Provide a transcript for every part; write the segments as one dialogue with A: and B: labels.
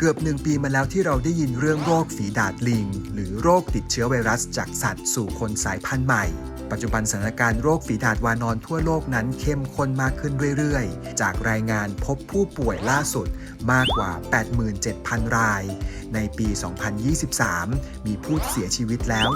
A: เกือบหนึ่งปีมาแล้วที่เราได้ยินเรื่องโรคฝีดาดลิง หรือโรคติดเชื้อไวรัสจากสัตว์สู่คนสายพันธุ์ใหม่ ปัจจุบันสถานการณ์โรคฝีดาดวานอนทั่วโลกนั้นเข้มข้นมากขึ้นเรื่อยๆ จากรายงานพบผู้ป่วยล่าสุดมากกว่า 87,000 ราย ในปี 2023 มีผู้เสียชีวิตแล้ว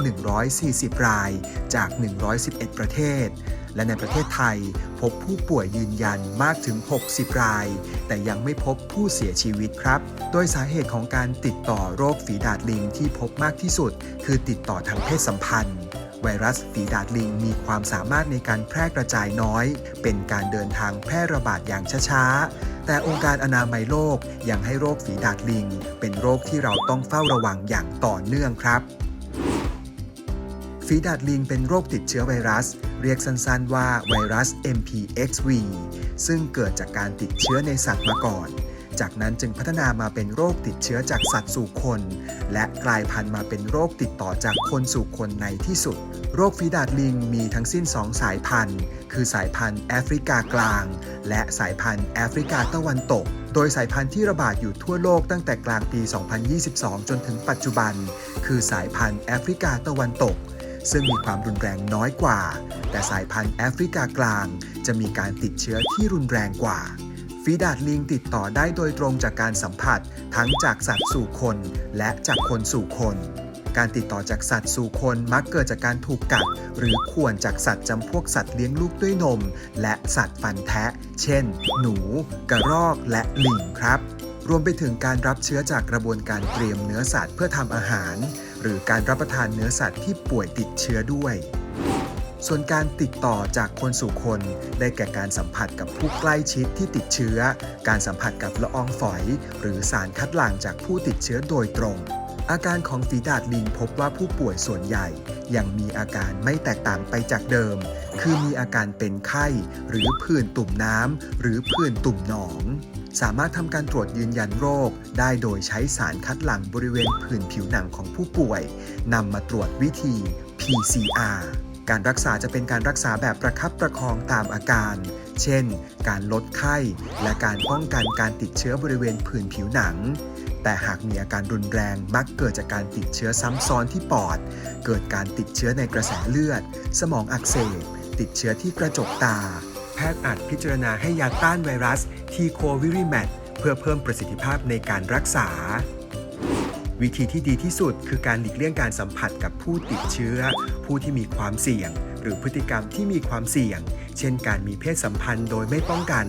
A: 140 ราย จาก 111 ประเทศ และในประเทศไทยพบผู้ป่วยยืนยันมากถึง 60 ราย แต่ยังไม่พบผู้เสียชีวิตครับ โดยสาเหตุของการติดต่อโรคฝีดาดลิงที่พบมากที่สุด คือติดต่อทางเพศสัมพันธ์ ไวรัสฝีดาดลิงมีความสามารถในการแพร่กระจายน้อย เป็นการเดินทางแพร่ระบาดอย่างช้าๆ แต่องค์การอนามัยโลกยังให้โรคฝีดาดลิง เป็นโรคที่เราต้องเฝ้าระวังอย่างต่อเนื่องครับฝีดาดลิงเป็นโรคติดเชื้อไวรัส เรียกสั้นๆว่าไวรัส MPXV ซึ่งเกิดจากการติดเชื้อในสัตว์มาก่อน จากนั้นจึงพัฒนามาเป็นโรคติดเชื้อจากสัตว์สู่คน และกลายพันธุ์มาเป็นโรคติดต่อจากคนสู่คนในที่สุด โรคฝีดาดลิงมีทั้งสิ้น 2 สายพันธุ์ คือสายพันธุ์แอฟริกากลาง และสายพันธุ์แอฟริกาตะวันตกโดยสายพันธุ์ที่ระบาดอยู่ทั่วโลกตั้งแต่กลางปี 2022 จนถึงปัจจุบัน คือสายพันธุ์แอฟริกาตะวันตก ซึ่งมีความรุนแรงน้อยกว่า แต่สายพันธุ์แอฟริกากลาง จะมีการติดเชื้อที่รุนแรงกว่า ฝีดาดลิงติดต่อได้โดยตรงจากการสัมผัส ทั้งจากสัตว์สู่คน และจากคนสู่คน การติดต่อจากสัตว์สู่คนมักเกิดจากการถูกกัด หรือข่วนจากสัตว์จำพวกสัตว์เลี้ยงลูกด้วยนม และสัตว์ฟันแทะ เช่น หนู กระรอก และลิงครับ รวมไปถึงการรับเชื้อจากกระบวนการเตรียมเนื้อสัตว์เพื่อทำอาหาร หรือการรับประทานเนื้อสัตว์ที่ป่วยติดเชื้อด้วย ส่วนการติดต่อจากคนสู่คน ได้แก่การสัมผัสกับผู้ใกล้ชิดที่ติดเชื้อ การสัมผัสกับละอองฝอย หรือสารคัดหลั่งจากผู้ติดเชื้อโดยตรง อาการของฝีดาดลิงพบว่าผู้ป่วยส่วนใหญ่ ยังมีอาการไม่แตกต่างไปจากเดิม คือมีอาการเป็นไข้ หรือผื่นตุ่มน้ำหรือผื่นตุ่มหนองสามารถทำการตรวจยืนยันโรค ได้โดยใช้สารคัดหลั่งบริเวณผื่นผิวหนังของผู้ป่วยนำมาตรวจวิธี PCR การรักษาจะเป็นการรักษาแบบประคับประคองตามอาการ เช่น การลดไข้ และการป้องกันการติดเชื้อบริเวณผื่นผิวหนัง แต่หากมีอาการรุนแรงมักเกิดจากการติดเชื้อซ้ำซ้อนที่ปอด เกิดการติดเชื้อในกระแสเลือด สมองอักเสบ ติดเชื้อที่กระจกตา แพทย์อาจพิจารณาให้ยาต้านไวรัสทีโควิริแมทเพื่อเพิ่มประสิทธิภาพในการรักษา วิธีที่ดีที่สุดคือการหลีกเลี่ยงการสัมผัสกับผู้ติดเชื้อ ผู้ที่มีความเสี่ยง หรือพฤติกรรมที่มีความเสี่ยง เช่น การมีเพศสัมพันธ์โดยไม่ป้องกัน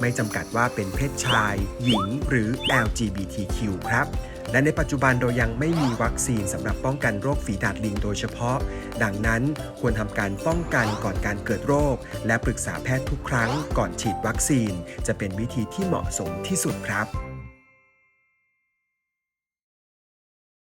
A: ไม่จำกัดว่าเป็นเพศชาย หญิง หรือ LGBTQ ครับและในปัจจุบันเรายังไม่มีวัคซีนสำหรับป้องกันโรคฝีดาดลิงโดยเฉพาะ ดังนั้นควรทำการป้องกันก่อนการเกิดโรค และปรึกษาแพทย์ทุกครั้งก่อนฉีดวัคซีน จะเป็นวิธีที่เหมาะสมที่สุดครับ